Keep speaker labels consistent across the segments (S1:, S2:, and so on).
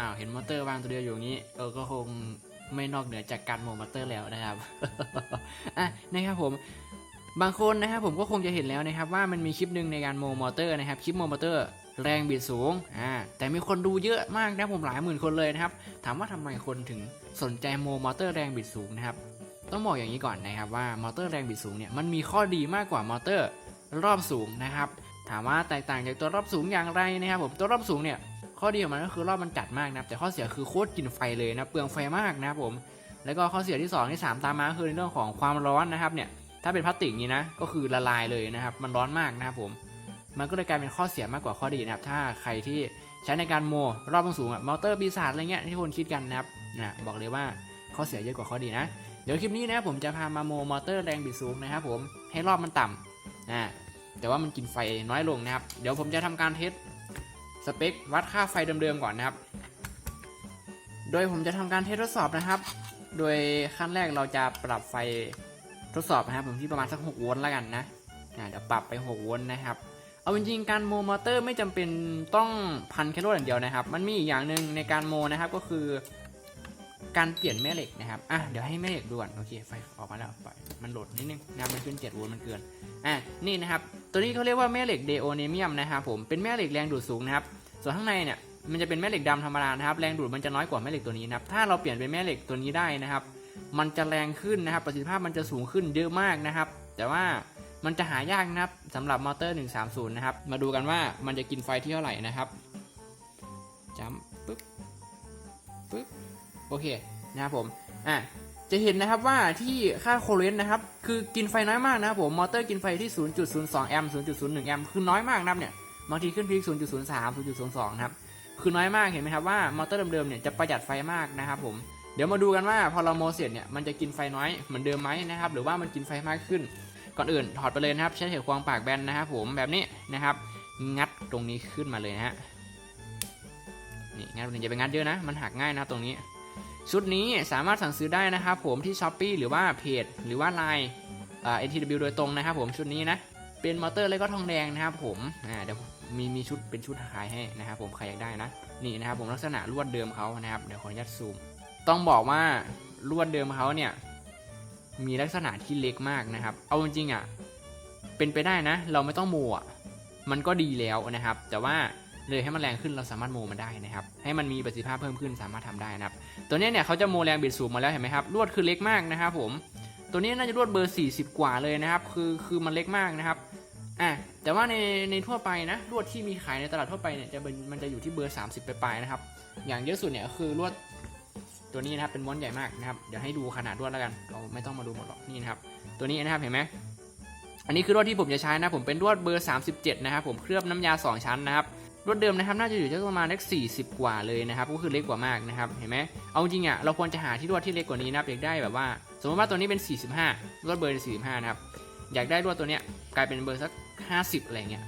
S1: อ้าวเห็นมอเตอร์วางตัวเดียวอยู่นี้เออก็คงไม่นอกเหนือจากการโมมอเตอร์แล้วนะครับอะนะครับผมบางคนนะครับผมก็คงจะเห็นแล้วนะครับว่ามันมีคลิปหนึ่งในการโมมอเตอร์นะครับคลิปโมมอเตอร์แรงบิดสูงอ่าแต่มีคนดูเยอะมากนะผมหลายหมื่นคนเลยนะครับถามว่าทำไมคนถึงสนใจโมมอเตอร์แรงบิดสูงนะครับต้องบอกอย่างนี้ก่อนนะครับว่ามอเตอร์แรงบิดสูงเนี่ยมันมีข้อดีมากกว่ามอเตอร์รอบสูงนะครับถามว่าแตกต่างจากตัวรอบสูงอย่างไรนะครับผมตัวรอบสูงเนี่ย ข้อดีของมันก็คือรอบมันจัดมากนะครับแต่ข้อเสียคือโคตรกินไฟเลยนะเปลืองไฟมากนะครับผมแล้วก็ข้อเสียที่สองที่สามตามมาคือในเรื่องของความร้อนนะครับเนี่ยถ้าเป็นพลาสติกนี้นะก็คือละลายเลยนะครับ มันร้อนมากนะครับผม มันก็เลยกลายเป็นข้อเสียมากกว่าข้อดีนะครับ ถ้าใครที่ใช้ในการโมรอบสูงอะมอเตอร์ปีศาจอะไรเงี้ยที่คนคิดกันนะครับนะบอกเลยว่าข้อเสียเยอะกว่าข้อดีนะ เดี๋ยวคลิปนี้นะผมจะพามาโมมอเตอร์แรงบิดสูงนะครับผมให้รอบมันต่ำนะแต่ว่ามันกินไฟน้อยลงนะครับ เดี๋ยวผมจะทำการเทสส เปควัดค่าไฟเดิมๆก่อนนะครับ โดยผมจะทำการเทสทดสอบนะครับ โดยขั้นแรกเราจะปรับไฟทดสอบนะครับผมที่ประมาณสัก 6 โวลต์แล้วกันนะเดี๋ยวปรับไป 6 โวลต์นะครับ เอาจริงๆการโมมอเตอร์ไม่จำเป็นต้องพันแคโรอย่างเดียวนะครับ มันมีอีกอย่างหนึ่งในการโมนะครับก็คือการเปลี่ยนแม่เหล็กนะครับ อะ เดี๋ยวให้แม่เหล็กด่วน โอเค ไฟออกมาแล้วปล่อยมันโหลดนิดนึงนะมันขึ้น7โวลต์มันเกิน อะ นี่นะครับ ตัวนี้เขาเรียกว่าแม่เหล็กเดโอเนเมียมนะครับผม เป็นแม่เหล็กแรงดูดสูงนะครับ ส่วนข้างในเนี่ยมันจะเป็นแม่เหล็กดำธรรมดานะครับ แรงดูดมันจะน้อยกว่าแม่เหล็กตัวนี้นะครับ ถ้าเราเปลี่ยนเป็นแม่เหล็กตัวนี้ได้นะครับ มันจะแรงขึ้นนะครับ ประสิทธิภาพมันจะสูงขึ้นเยอะมากนะครับ แต่ว่ามันจะหายากนะครับสำหรับมอเตอร์ 130 นะครับ มาดูกันว่ามันจะกินไฟที่เท่าไหร่นะครับจัมปึ๊บปึ๊บโอเคนะครับผมอะจะเห็นนะครับว่าที่ค่าโคเรนต์นะครับ คือกินไฟน้อยมากนะครับผมมอเตอร์กินไฟที่ 0.02 แอมป์ 0.01 แอมป์ คือน้อยมากนะครับเนี่ย บางทีขึ้นพีค0.03 0.02นะครับ คือน้อยมากเห็นไหมครับว่ามอเตอร์เดิมๆเนี่ยจะประหยัดไฟมากนะครับผม เดี๋ยวมาดูกันว่าพอเราโมเสร็จเนี่ยมันจะกินไฟน้อยเหมือนเดิมไหมนะครับหรือว่ามันกินไฟมากขึ้น ก่อนอื่นถอดไปเลยนะครับ ใช้เถควงปากแบนนะครับผมแบบนี้นะครับ งัดตรงนี้ขึ้นมาเลยนะฮะนี่งัดตรงนี้อย่าไปงัดเยอะนะ มันหักง่ายนะตรงนี้ ชุดนี้สามารถสั่งซื้อได้นะครับผมที่ s h อ p e e หรือว่าเพจหรือว่า Line อ่า ATW โดยตรงนะครับผมชุดนี้นะ เป็นมอเตอร์แล้วก็ทองแดงนะครับผมอ่าเดี๋ยวมีมีชุดเป็นชุดขายให้นะครับผมใครอยากได้นะนี่นะครับผมลักษณะลวดเดิมเขานะครับเดี๋ยวขออนุญาตซูม ต้องบอกว่าลวดเดิมเขาเนี่ยมีลักษณะที่เล็กมากนะครับ เอาจริงๆอะเป็นไปได้นะ เราไม่ต้องโมอะมันก็ดีแล้วนะครับ แต่ว่าเลยให้มันแรงขึ้นเราสามารถโมมันได้นะครับ ให้มันมีประสิทธิภาพเพิ่มขึ้นสามารถทำได้นะครับ ตัวนี้เนี่ยเขาจะโมแรงบิดสูงมาแล้วเห็นไหมครับลวดคือเล็กมากนะครับผม ตัวนี้น่าจะลวดเบอร์ 40 กว่าเลยนะครับ คือคือมันเล็กมากนะครับอะแต่ว่าในในทั่วไปนะลวดที่มีขายในตลาดทั่วไปเนี่ยจะเป็นมันจะอยู่ที่เบอร์ 30ไปปลายๆนะครับ อย่างเยอะสุดเนี่ยคือลวดตัวนี้นะครับเป็นม้วนใหญ่มากนะครับเดี๋ยวให้ดูขนาดลวดแล้วกันเราไม่ต้องมาดูหมดหรอกนี่นะครับตัวนี้นะครับเห็นไหมอันนี้คือลวดที่ผมจะใช้นะผมเป็นลวดเบอร์ 37 นะครับผมเคลือบน้ำยา 2 ชั้นนะครับ ลวดเดิมนะครับน่าจะอยู่ที่ประมาณเลข40 กว่าเลยนะครับก็คือเล็กกว่ามากนะครับเห็นไหมเอาจริงอะเราควรจะหาที่ลวดที่เล็กกว่านี้นะครับอยากได้แบบว่า สมมติว่าตัวนี้เป็น 45ลวดเบอร์45นะครับอยากได้ลวดตัวเนี้ยกลายเป็นเบอร์สัก 50 อะไรเงี้ย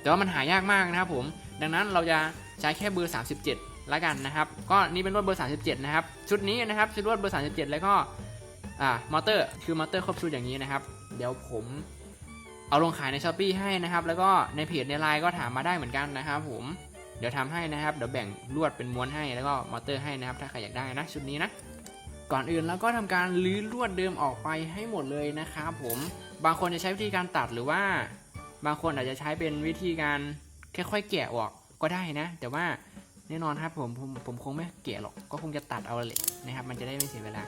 S1: แต่ว่ามันหายากมากนะครับผมดังนั้นเราจะใช้แค่เบอร์ 37ละกันนะครับก็นี่เป็นลวดเบอร์ 37 นะครับชุดนี้นะครับชุดลวดเบอร์ 37 แล้วก็อ่ามอเตอร์คือมอเตอร์ครบชุดอย่างนี้นะครับ เดี๋ยวผม เอาลงขายในช้อปปีให้นะครับ แล้วก็ในเพจในไลน์ก็ถามมาได้เหมือนกันนะครับผม เดี๋ยวทำให้นะครับ เดี๋ยวแบ่งลวดเป็นม้วนให้แล้วก็มอเตอร์ให้นะครับ ถ้าใครอยากได้นะชุดนี้นะ ก่อนอื่นแล้วก็ทำการลื้อลวดเดิมออกไปให้หมดเลยนะครับผม บางคนจะใช้วิธีการตัดหรือว่า บางคนอาจจะใช้เป็นวิธีการค่อยๆแกะออกก็ได้นะ แต่ว่าแน่นอนครับผมผมผมคงไม่แกะหรอก ก็คงจะตัดเอาเลยนะครับ มันจะได้ไม่เสียเวลา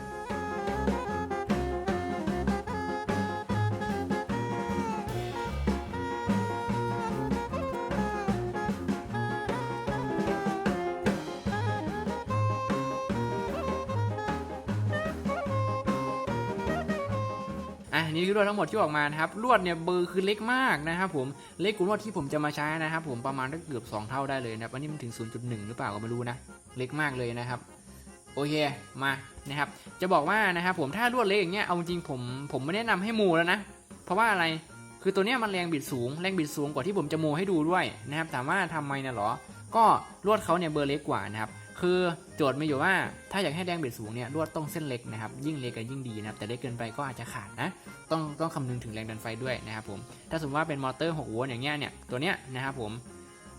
S1: อะนี่คือลวดทั้งหมดที่ออกมานะครับลวดเนี่ยเบอร์คือเล็กมากนะครับผมเล็กกว่าลวดที่ผมจะมาใช้นะครับผมประมาณเกือบ 2 เท่าได้เลยนะครับอันนี้มันถึง 0.1 หรือเปล่าก็ไม่รู้นะเล็กมากเลยนะครับโอเคมานะครับจะบอกว่านะครับผมถ้าลวดเล็กอย่างเงี้ยเอาจริงผมผมไม่แนะนำให้มูแล้วนะเพราะว่าอะไรคือตัวเนี้ยมันแรงบิดสูงแรงบิดสูงกว่าที่ผมจะโมให้ดูด้วยนะครับถามว่าทำไมนะหรอ ก็ลวดเขาเนี่ยเบอร์เล็กกว่านะครับ คือโจทย์มีอยู่ว่าถ้าอยากให้แรงบิดสูงเนี่ยลวดต้องเส้นเล็กนะครับ ยิ่งเล็กก็ยิ่งดีนะครับแต่เล็กเกินไปก็อาจจะขาดนะ ต้องต้องคำนึงถึงแรงดันไฟด้วยนะครับผมถ้าสมมติว่าเป็นมอเตอร์6โวลต์อย่างเงี้ยเนี่ยตัวเนี้ยนะครับผม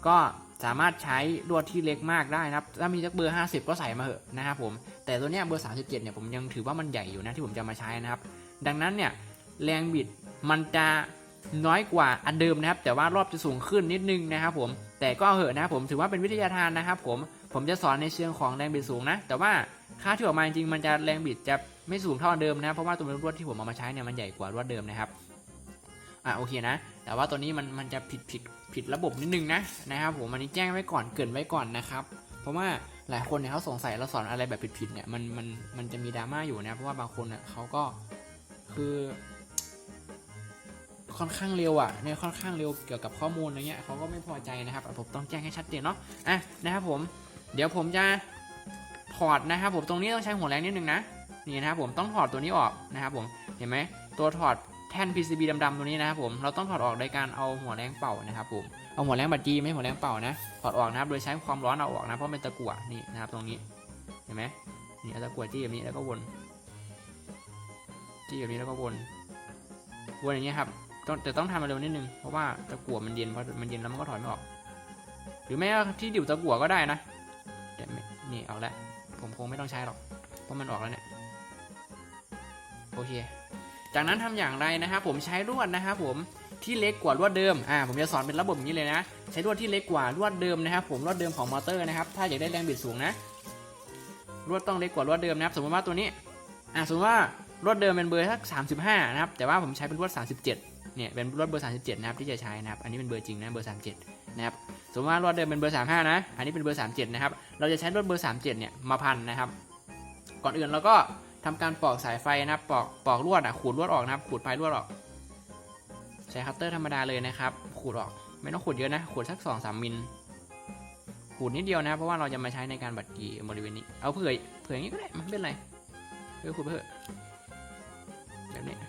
S1: ก็สามารถใช้ลวดที่เล็กมากได้นะครับ ถ้ามีสักเบอร์ 50 ก็ใส่มาเหอะนะครับผม แต่ตัวเนี้ยเบอร์ 37เนี่ยผมยังถือว่ามันใหญ่อยู่นะที่ผมจะมาใช้นะครับ ดังนั้นเนี่ยแรงบิดมันจะน้อยกว่าอันเดิมนะครับ แต่ว่ารอบจะสูงขึ้นนิดนึงนะครับผม แต่ก็เอาเหอะนะครับผมถือว่าเป็นวิทยาทานนะครับผม ผมจะสอนในเชิงของแรงบิดสูงนะ แต่ว่าค่าที่ออกมาจริงมันจะแรงบิดจะไม่สูงเท่าเดิมนะ เพราะว่าตัวลวดที่ผมเอามาใช้เนี่ยมันใหญ่กว่าลวดเดิมนะครับ อะโอเคนะ แต่ว่าตัวนี้มันมันจะผิดผิดผิดระบบนิดนึงนะนะครับผมอันนี้แจ้งไว้ก่อนเกินไว้ก่อนนะครับ เพราะว่าหลายคนเนี่ยเขาสงสัยเราสอนอะไรแบบผิดๆเนี่ยมันมันมันจะมีดราม่าอยู่นะเพราะว่าบางคนเนี่ยเขาก็คือค่อนข้างเร็วอะเนี่ยค่อนข้างเร็วเกี่ยวกับข้อมูลอะไรเงี้ยเขาก็ไม่พอใจนะครับผมต้องแจ้งให้ชัดเจนเนาะอะนะครับผม เดี๋ยวผมจะถอดนะครับผมตรงนี้ต้องใช้หัวแรงนิดนึงนะนี่นะครับผมต้องถอดตัวนี้ออกนะครับผมเห็นไหมตัวถอดแท่น PCB ดำๆตัวนี้นะครับผมเราต้องถอดออกโดยการเอาหัวแรงเป่านะครับผมเอาหัวแรงบัดจีไม่หัวแรงเป่านะถอดออกนะครับโดยใช้ความร้อนเอาออกนะเพราะเป็นตะกั่วนี่นะครับตรงนี้เห็นไหมนี่เอาตะกั่วจี้แบบนี้แล้วก็วนจี้แบบนี้แล้วก็วนวนอย่างเงี้ยครับแต่ต้องทำมาเร็วนิดนึงเพราะว่าตะกั่วมันเย็นพอมันเย็นแล้วมันก็ถอดไม่ออก หรือไม่ที่ดิวตะกั่วก็ได้นะ นี่เอาละผมคงไม่ต้องใช้หรอก เพราะมันออกแล้วเนี่ย โอเค จากนั้นทำอย่างไรนะครับผมใช้ลวดนะครับผมที่เล็กกว่าลวดเดิม อ่า ผมจะสอนเป็นระบบอย่างนี้เลยนะ ใช้ลวดที่เล็กกว่าลวดเดิมนะครับ ผมลวดเดิมของมอเตอร์นะครับ ถ้าอยากได้แรงบิดสูงนะ ลวดต้องเล็กกว่าลวดเดิมนะครับ สมมติว่าตัวนี้ อ่า สมมติว่าลวดเดิมเป็นเบอร์สัก35นะครับ แต่ว่าผมใช้เป็นลวด37เจ็ด นี่ยเป็นลวดเบอร์ 37 นะครับที่จะใช้นะครับ อันนี้เป็นเบอร์จริงนะเบอร์ 37 นะครับ สมมติว่าลวดเดิมเป็นเบอร์ 35 นะ อันนี้เป็นเบอร์ 37 นะครับ เราจะใช้ลวดเบอร์ 37 เนี่ยมาพันนะครับ ก่อนอื่นเราก็ทำการปอกสายไฟนะครับ ปอกปอกลวดอะขูดลวดออกนะครับ ขูดปลายลวดออก ใช้คัตเตอร์ธรรมดาเลยนะครับ ขูดออก ไม่ต้องขูดเยอะนะ ขูดสักสองสามมิล ขูดนิดเดียวนะ เพราะว่าเราจะมาใช้ในการบัดกีบริเวณนี้ เอาเผื่อเผื่ออย่างนี้ก็ได้ไม่เป็นไรเพื่อขูดไปเถอแบบนี้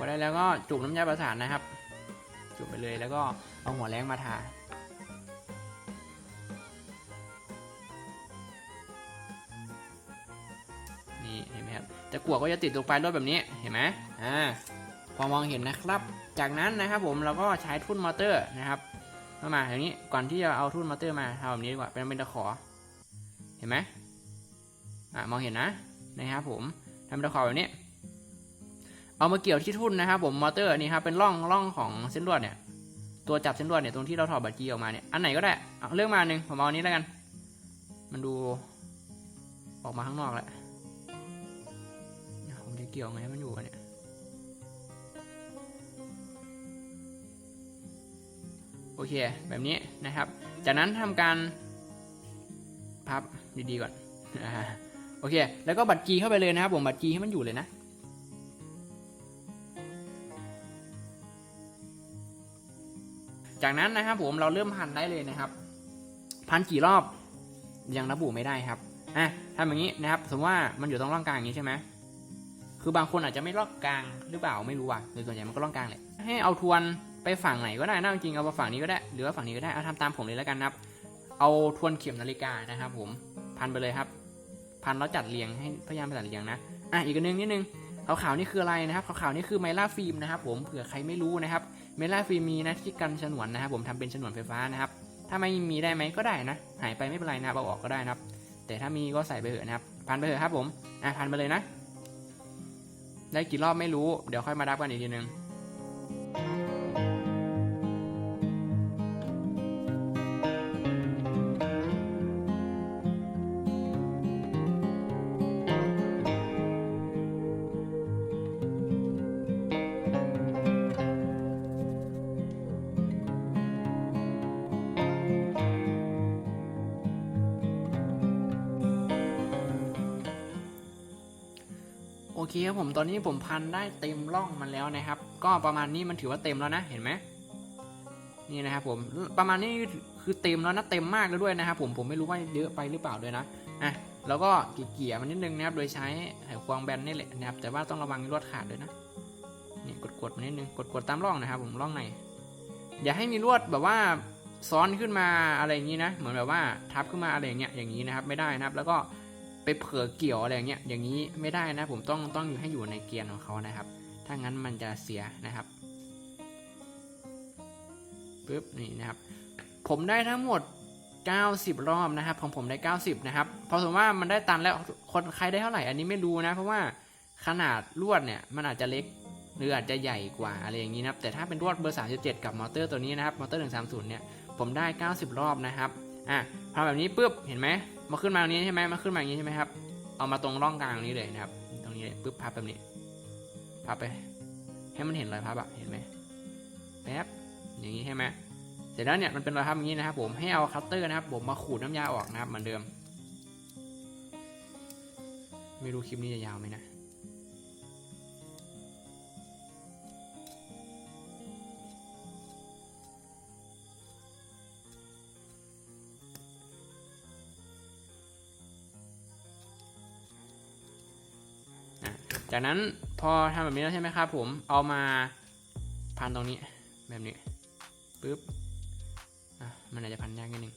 S1: พอได้แล้วก็จุ่มน้ำยาประสานนะครับ จุ่มไปเลยแล้วก็เอาหัวแรงมาทานี่เห็นไหมครับตะกั่วก็จะติดตรงปลายรถแบบนี้เห็นไหมอ่าพอมองเห็นนะครับ จากนั้นนะครับผมเราก็ใช้ทุ่นมอเตอร์นะครับเข้ามาอย่างนี้ก่อนที่จะเอาทุ่นมอเตอร์มาทำแบบนี้ดีกว่าเป็นเป็นตะขอ เห็นไหมอ่ามองเห็นนะนะครับผมทำเป็นตะขอแบบนี้ เอามาเกี่ยวที่ทุ่นนะครับผมมอเตอร์นี่ครับเป็นร่องร่องของเส้นลวดเนี่ยตัวจับเส้นลวดเนี่ยตรงที่เราถอดบัตรจีออกมาเนี่ยอันไหนก็ได้เอาเลือกมาหนึ่งผมเอาอันนี้แล้วกัน มันดูออกมาข้างนอกแล้วผมจะเกี่ยวไงให้มันอยู่เนี่ยโอเคแบบนี้นะครับ จากนั้นทำการพับดีๆก่อนโอเค แล้วก็บัตรจีเข้าไปเลยนะครับผมบัตรจีให้มันอยู่เลยนะ จากนั้นนะครับผมเราเริ่มพันได้เลยนะครับ พันกี่รอบยังระบุไม่ได้ครับอะทำอย่างนี้นะครับ สมมติว่ามันอยู่ตรงร่องกลางอย่างนี้ใช่ไหมคือบางคนอาจจะไม่ลอกกลางหรือเปล่าไม่รู้อะโดยส่วนใหญ่มันก็ล่องกลางแหละให้เอาทวนไปฝั่งไหนก็ได้นะจริงเอามาฝั่งนี้ก็ได้ หรือว่าฝั่งนี้ก็ได้เอาทำตามผมเลยแล้วกันนะครับ เอาทวนเข็มนาฬิกานะครับ ผมพันไปเลยครับ พันแล้วจัดเรียงให้พยายามจัดเรียงนะอะอีกนึงนิดนึงขาวๆนี่คืออะไรนะครับขาวๆนี่คือไมล่าฟิล์มนะครับ ผมเผื่อใครไม่รู้นะครับ เมล่าฟรีมีนะที่กันฉนวนนะครับผมทำเป็นฉนวนไฟฟ้านะครับ ถ้าไม่มีได้ไหมก็ได้นะ หายไปไม่เป็นไรนะเอาออกก็ได้นะครับ แต่ถ้ามีก็ใส่ไปเถอะนะครับ พันไปเถอะครับผม อะพันไปเลยนะ ได้กี่รอบไม่รู้ เดี๋ยวค่อยมาดับกันอีกทีนึง เคครับผมตอนนี้ผมพันได้เต็มร่องมันแล้วนะครับ ก็ประมาณนี้มันถือว่าเต็มแล้วนะเห็นไหมนี่นะครับผมประมาณนี้คือเต็มแล้วนะเต็มมากแล้วด้วยนะครับผมผมไม่รู้ว่าเยอะไปหรือเปล่าด้วยนะอะแล้วก็เกี่ยๆมันนิดนึงนะครับ โดยใช้ไขควงแบนนี่แหละนะครับ แต่ว่าต้องระวังลวดขาดด้วยนะนี่กดๆมันนิดนึงกดๆตามร่องนะครับผมร่องในอย่าให้มีลวดแบบว่าซ้อนขึ้นมาอะไรอย่างนี้นะ เหมือนแบบว่าทับขึ้นมาอะไรอย่างเงี้ยอย่างนี้นะครับไม่ได้นะครับ แล้วก็ ไปเผลอเกี่ยวอะไรอย่างเงี้ยอย่างนี้ไม่ได้นะผมต้องต้องให้อยู่ในเกียร์ของเขานะครับ ถ้างั้นมันจะเสียนะครับปึ๊บนี่นะครับ ผมได้ทั้งหมด 90 รอบนะครับของผมได้ 90 นะครับพราะสมมติว่ามันได้ตันแล้วคนใครได้เท่าไหร่อันนี้ไม่รู้นะ เพราะว่าขนาดลวดเนี่ยมันอาจจะเล็กหรืออาจจะใหญ่กว่าอะไรอย่างนี้นะครับแต่ถ้าเป็นลวดเบอร์ 37 กับมอเตอร์ตัวนี้นะครับมอเตอร์ 130 เนี่ยผมได้ 90 รอบนะครับอะทำแบบนี้ปุ๊บเห็นไหม มาขึ้นมาตรงนี้ใช่ไหมมาขึ้นมาอย่างนี้ใช่ไหมครับ เอามาตรงร่องกลางนี้เลยนะครับ ตรงนี้เลยปึ๊บพับแบบนี้ พับไป ให้มันเห็นรอยพับอะเห็นไหมแป๊บอย่างนี้ใช่ไหมเสร็จแล้วเนี่ยมันเป็นรอยพับอย่างนี้นะครับ ผมให้เอาคัตเตอร์นะครับ ผมมาขูดน้ำยาออกนะครับเหมือนเดิม ไม่รู้คลิปนี้จะยาวไหมนะ จากนั้นพอทำแบบนี้แล้วใช่ไหมครับผมเอามาพันตรงนี้แบบนี้ปึ๊บมันอาจจะพันยากนิดนึง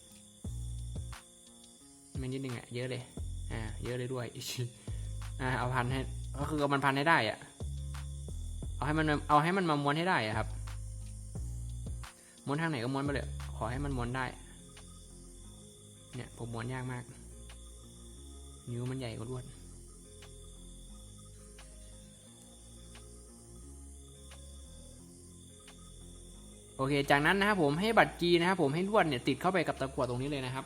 S1: มันนิดนึงอะเยอะเลยอ่าเยอะเลยด้วยอ่าเอาพันให้ก็คือเอามันพันให้ได้อะเอาให้มันเอาให้มันมาม้วนให้ได้อะครับม้วนทางไหนก็ม้วนไปเลยขอให้มันม้วนได้ เนี่ยผมม้วนยากมาก นิ้วมันใหญ่กว่าลวด อเค จากนั้นนะครับผมให้บัตรจีนะครับผมให้ลวดเนี่ยติดเข้าไปกับตะกั่วตรงนี้เลยนะครับ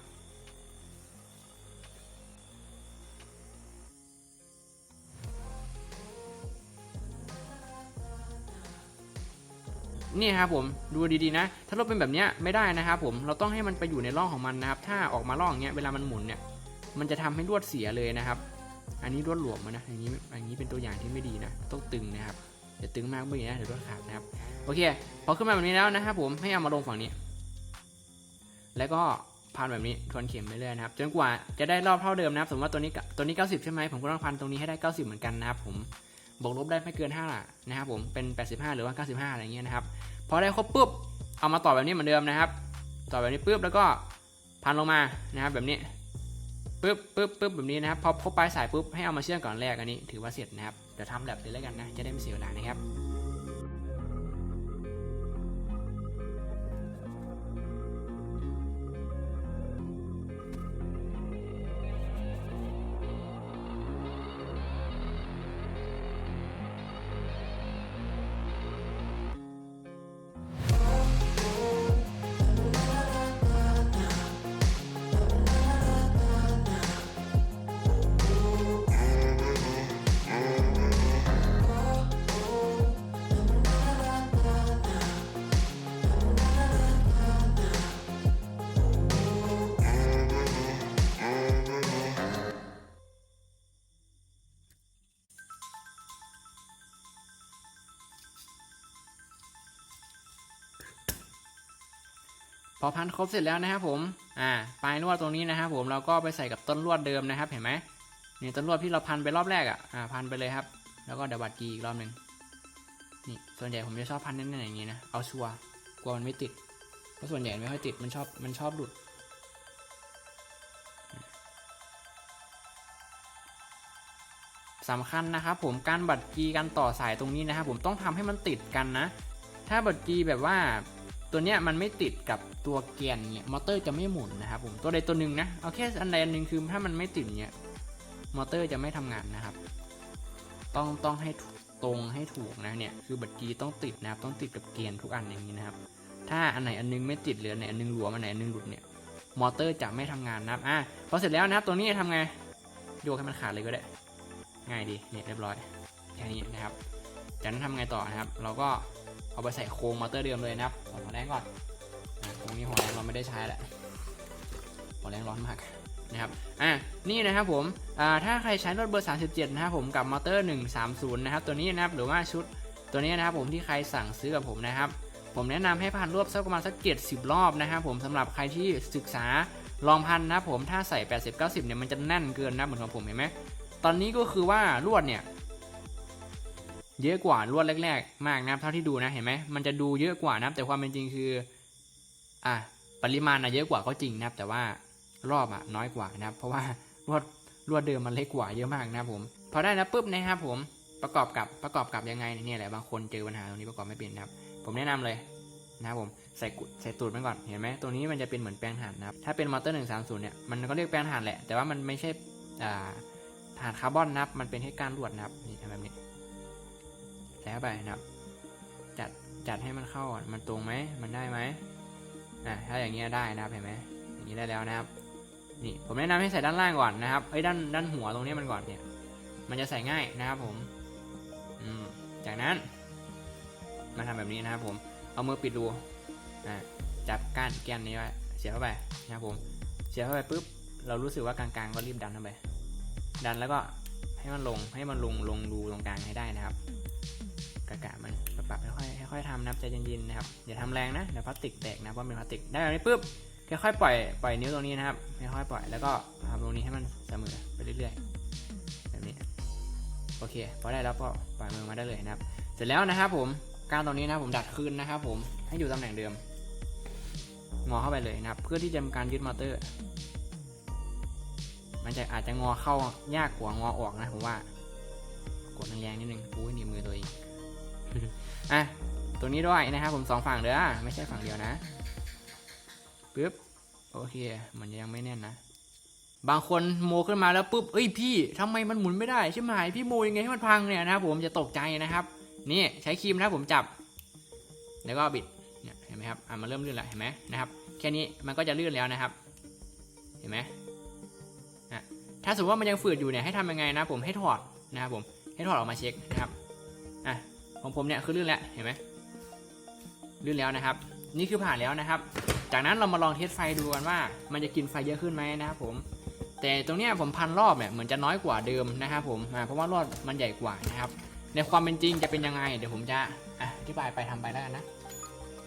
S1: นี่ครับผมดูดีๆนะ ถ้าเราเป็นแบบเนี้ยไม่ได้นะครับผมเราต้องให้มันไปอยู่ในร่องของมันนะครับ ถ้าออกมาร่องเงี้ยเวลามันหมุนเนี่ยมันจะทำให้ลวดเสียเลยนะครับ อันนี้ลวดหลวมนะอย่างนี้อย่างนี้เป็นตัวอย่างที่ไม่ดีนะต้องตึงนะครับ อย่าตึงมากไม่ดีนะเดี๋ยวลวดขาดนะครับโอเคพอขึ้นมาแบบนี้แล้วนะครับผมให้เอามาลงฝั่งนี้ แล้วก็พันแบบนี้ทวนเข็มไปเรื่อยนะครับจนกว่าจะได้รอบเท่าเดิมนะครับ สมมติว่าตัวนี้ตัวนี้ 90 ใช่ไหมผมก็ต้องพันตรงนี้ให้ได้ 90 เหมือนกันนะครับผมบวกลบได้ไม่เกิน5ละนะครับผมเป็น 85 หรือว่า 95 อะไรเงี้ยนะครับพอได้ครบปุ๊บเอามาต่อแบบนี้เหมือนเดิมนะครับ ต่อแบบนี้ปุ๊บแล้วก็พันลงมานะครับแบบนี้ ปุ๊บปุ๊บปุ๊บแบบนี้นะครับ พอพบปลายสายปุ๊บให้เอามาเชื่อมก่อนแรกอันนี้ถือว่าเสร็จนะครับ เดี๋ยวทำแบบเลยแล้วกันนะ จะได้ไม่เสียเวลานะครับ อพันครบเสร็จแล้วนะครับผมอ่าปลายลวดตรงนี้นะครับผมเราก็ไปใส่กับต้นลวดเดิมนะครับเห็นไหมนี่ต้นลวดที่เราพันไปรอบแรกอะอ่าพันไปเลยครับ แล้วก็เดยวบัดกีอีกรอบหนึ่งนี่ส่วนใหญ่ผมจะชอบพันแน่นๆอย่างนี้นะเอาชัวร์กลัวมันไม่ติดเพราะส่วนใหญ่ไม่ค่อยติดมันชอบมันชอบหลุดสำคัญนะครับผมการบัดกีการต่อสายตรงนี้นะครับผมต้องทำให้มันติดกันนะ ถ้าบัดกีแบบว่า ตัวเนี้ยมันไม่ติดกับตัวแกนเนี่ยมอเตอร์จะไม่หมุนนะครับผมตัวใดตัวหนึ่งนะเอาแค่อันใดอันหนึ่งคือถ้ามันไม่ติดเนี่ยมอเตอร์จะไม่ทำงานนะครับ ต้องต้องให้ตรงให้ถูกนะเนี่ยคือบัตรกีต้องติดนะครับต้องติดกับเกนทุกอันอย่างนี้นะครับ ถ้าอันไหนอันนึงไม่ติดหรืออันไหนอันนึงหลวมอันไหนอันนึงหลุดเนี่ยมอเตอร์จะไม่ทำงานนะครับอะพอเสร็จแล้วนะครับตัวนี้ทำไงโยกให้มันขาดเลยก็ได้ ง่ายดีเนี่ยเรียบร้อยแค่นี้นะครับจากนั้นทำไงต่อนะครับ เราก็ เอาไปใส่โครงมอเตอร์เดิมเลยนะครับถอหัวแรงก่อนตรงนี้หัวแรงเราไม่ได้ใช้แหละหัวแรงร้อนมากนะครับ อะนี่นะครับผม อ่า ถ้าใครใช้รถเบอร์ 37 นะครับผมกับมอเตอร์ 130 นะครับ ตัวนี้นะครับ หรือว่าชุดตัวนี้นะครับผมที่ใครสั่งซื้อกับผมนะครับ ผมแนะนำให้พันรวบสักประมาณสักเจ็ดสิบรอบนะครับผมสำหรับใครที่ศึกษาลองพันนะครับผม ถ้าใส่ 80 90 เนี่ยมันจะแน่นเกินนะเหมือนของผมเห็นไหม ตอนนี้ก็คือว่าลวดเนี่ย เยอะกว่าลวดแรกๆ มากนะครับเท่าที่ดูนะเห็นไหมมันจะดูเยอะกว่านะครับแต่ความเป็นจริงคืออะปริมาณนะเยอะกว่าก็จริงนะครับ แต่ว่ารอบอะน้อยกว่านะครับ เพราะว่าลวดลวดเดิมมันเล็กกว่าเยอะมากนะครับผมพอได้แล้วปุ๊บนะครับผมประกอบกับประกอบกับยังไงเนี่ยแหละบางคนเจอปัญหาตรงนี้ประกอบไม่เป็นนะครับ ผมแนะนำเลยนะครับผมใส่ใส่ตูดมันก่อนเห็นไหมตัวนี้มันจะเป็นเหมือนแปลงถ่านนะครับถ้าเป็นมอเตอร์130เนี่ยมันก็เรียกแปลงถ่านแหละแต่ว่ามันไม่ใช่อ่าถ่านคาร์บอนนะครับ มันเป็นแค่กานลวดนะครับ แบบนี้ใส่เข้าไปนะครับ จัดจัดให้มันเข้ามันตรงไหมมันได้ไหมอะถ้าอย่างเงี้ยได้นะครับเห็นไหมอย่างนี้ได้แล้วนะครับ นี่ผมแนะนำให้ใส่ด้านล่างก่อนนะครับเอ้ยด้านด้านหัวตรงนี้มันก่อนเนี่ย มันจะใส่ง่ายนะครับผมอืมจากนั้น มาทำแบบนี้นะครับผมเอามือปิดรูอ่าจับก้านแกนนี้ไว้เสียบเข้าไปนะครับผมเสียบเข้าไปปุ๊บเรารู้สึกว่ากลางๆก็รีบดันเข้าไปดันแล้วก็ให้มันลงให้มันลงลงรูตรงกลางให้ได้นะครับ กะกะมันปรับค่อยๆค่อยๆทำนะครับใจเย็นๆนะครับอย่าทำแรงนะเดี๋ยวพลาสติกแตกนะเพราะเป็นพลาสติกได้แบบนี้ปุ๊บค่อยๆปล่อยปล่อยนิ้วตรงนี้นะครับค่อยๆปล่อยแล้วก็ทำตรงนี้ให้มันเสมอไปเรื่อยๆแบบนี้โอเคพอได้แล้วก็ปล่อยมือมาได้เลยนะครับ เสร็จแล้วนะครับผมการตรงนี้นะผมดัดคืนนะครับ ผมให้อยู่ตำแหน่งเดิมงอเข้าไปเลยนะครับ เพื่อที่จะทำการยึดมอเตอร์ มันจะอาจจะงอเข้ายากกว่างอออกนะผมว่ากดแรงๆนิดนึงอุ้ยหนีบมือตัวเอง อะตัวนี้ด้วยนะครับผมสองฝั่งเด้อไม่ใช่ฝั่งเดียวนะปึ๊บโอเค มันยังไม่แน่นนะ บางคนโมขึ้นมาแล้วปุ๊บเอ้ยพี่ทำไมมันหมุนไม่ได้ใช่ไหมพี่โมยังไงให้มันพังเนี่ยนะครับผมจะตกใจนะครับ นี่ใช้ครีมนะผมจับ แล้วก็บิดเนี่ยเห็นไหมครับอะมันเริ่มลื่นแล้วเห็นไหมนะครับ แค่นี้มันก็จะลื่นแล้วนะครับ เห็นไหมอะถ้าสมมติว่ามันยังฝืดอยู่เนี่ยให้ทำยังไงนะผมให้ถอดนะครับผมให้ถอดออกมาเช็คนะครับ ของผมเนี่ยคือลื่นแล้วเห็นไหมลื่นแล้วนะครับ นี่คือผ่านแล้วนะครับ จากนั้นเรามาลองเทสไฟดูกันว่า มันจะกินไฟเยอะขึ้นไหมนะครับผม แต่ตรงเนี้ยผมพันรอบเนี่ยเหมือนจะน้อยกว่าเดิมนะครับผมเพราะว่ารอบมันใหญ่กว่านะครับ ในความเป็นจริงจะเป็นยังไง เดี๋ยวผมจะอธิบายไปทำไปแล้วกันนะ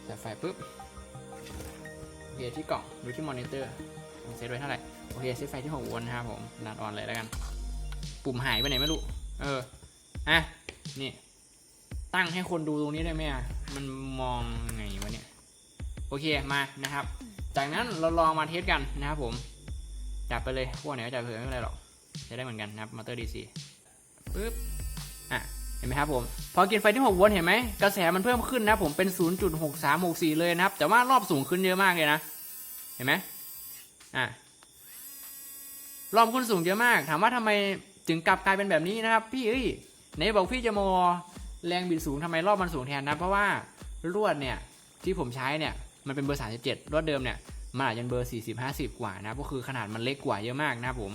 S1: ใส่ไฟปุ๊บโอเคที่กล่องดูที่มอนิเตอร์ผมเซตไว้เท่าไหร่โอเคเซตไฟที่6โวลต์นะครับผมดันออนเลยแล้วกัน ปุ่มหายไปไหนไม่รู้ เออ อะ นี่ ตั้งให้คนดูตรงนี้ได้ไหมอะ มันมองไงวะเนี่ย โอเคมานะครับ จากนั้นเราลองมาเทสกันนะครับผม จับไปเลยพวกไหนก็จับเผื่อไม่เป็นไรหรอก จะได้เหมือนกันนะครับมอเตอร์ดีซีปึ๊บ อะ เห็นไหมครับผม พอกินไฟที่ 6 โวลต์เห็นไหม กระแสมันเพิ่มขึ้นนะครับผมเป็น 0.6364 เลยนะครับ แต่ว่ารอบสูงขึ้นเยอะมากเลยนะ เห็นไหมอะ รอบขึ้นสูงเยอะมาก ถามว่าทำไมถึงกลับกลายเป็นแบบนี้นะครับ พี่เอ้ยไหนบอกพี่จะโม แรงบิดสูงทำไมรอบมันสูงแทนนะ เพราะว่าลวดเนี่ยที่ผมใช้เนี่ยมันเป็นเบอร์ 37 รวดเดิมเนี่ยมันอาจจะเบอร์ 40 50 กว่านะก็คือขนาดมันเล็กกว่าเยอะมากนะผม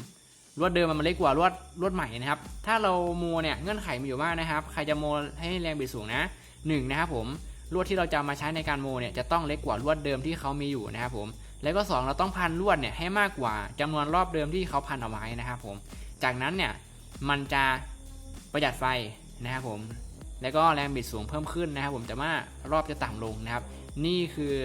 S1: รวดเดิมมันเล็กกว่ารวดรวดใหม่นะครับ ถ้าเราโมเนี่ยเงื่อนไขมีอยู่ว่านะครับ ใครจะโมให้แรงบิดสูงนะหนึ่งนะครับผมลวดที่เราจะมาใช้ในการโมเนี่ยจะต้องเล็กกว่าลวดเดิมที่เขามีอยู่นะครับผม แล้วก็สองเราต้องพันลวดเนี่ยให้มากกว่าจำนวนรอบเดิมที่เขาพันเอาไว้นะครับผม จากนั้นเนี่ยมันจะประหยัดไฟนะครับผม แล้วก็แรงบิดสูงเพิ่มขึ้นนะครับผมแต่ว่ารอบจะต่ำลงนะครับ นี่คือ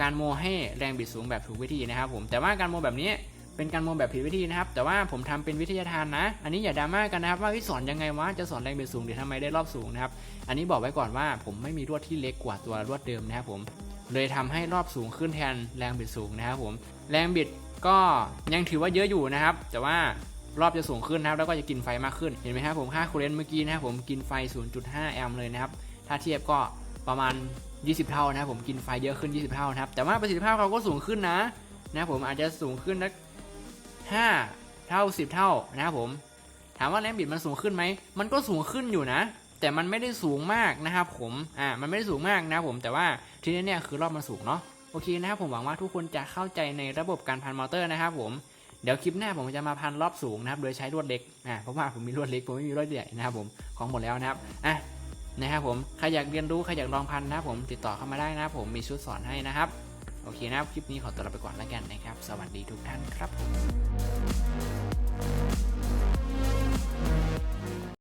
S1: การโมให้แรงบิดสูงแบบถูกวิธีนะครับ ผมแต่ว่าการโมแบบนี้เป็นการโมแบบผิดวิธีนะครับ แต่ว่าผมทำเป็นวิทยาทานนะ อันนี้อย่าดราม่ากันนะครับว่าพี่สอนยังไงวะจะสอนแรงบิดสูงหรือทำไมได้รอบสูงนะครับ อันนี้บอกไว้ก่อนว่าผมไม่มีลวดที่เล็กกว่าตัวลวดเดิมนะครับผมเลยทำให้รอบสูงขึ้นแทนแรงบิดสูงนะครับผมแรงบิดก็ยังถือว่าเยอะอยู่นะครับ แต่ว่า รอบจะสูงขึ้นนะครับแล้วก็จะกินไฟมากขึ้นเห็นไหมครับผมค่าคูลเลนต์เมื่อกี้นะครับผมกินไฟ 0.5 แอมป์เลยนะครับถ้าเทียบก็ประมาณ 20 เท่านะครับผมกินไฟเยอะขึ้น 20 เท่านะครับแต่ว่าประสิทธิภาพเขาก็สูงขึ้นนะนะครับผมอาจจะสูงขึ้นสัก5เท่า 10 เท่านะครับผมถามว่าแรงบิดมันสูงขึ้นไหมมันก็สูงขึ้นอยู่นะ แต่มันไม่ได้สูงมากนะครับผมอ่ามันไม่ได้สูงมากนะครับผมแต่ว่าทีนี้เนี่ยคือรอบมันสูงเนาะโอเคนะครับผมหวังว่าทุกคนจะเข้าใจในระบบการพันมอเตอร์นะครับผม เดี๋ยวคลิปหน้าผมจะมาพันรอบสูงนะครับ โดยใช้ลวดเล็กอะเพราะว่าผมมีลวดเล็กผมไม่มีลวดใหญ่นะครับผมของหมดแล้วนะครับอะนะครับผมใครอยากเรียนรู้ใครอยากลองพันนะครับผมติดต่อเข้ามาได้นะครับผมมีชุดสอนให้นะครับโอเคนะครับคลิปนี้ขอตัวลาไปก่อนแล้วกันนะครับ สวัสดีทุกท่านครับผม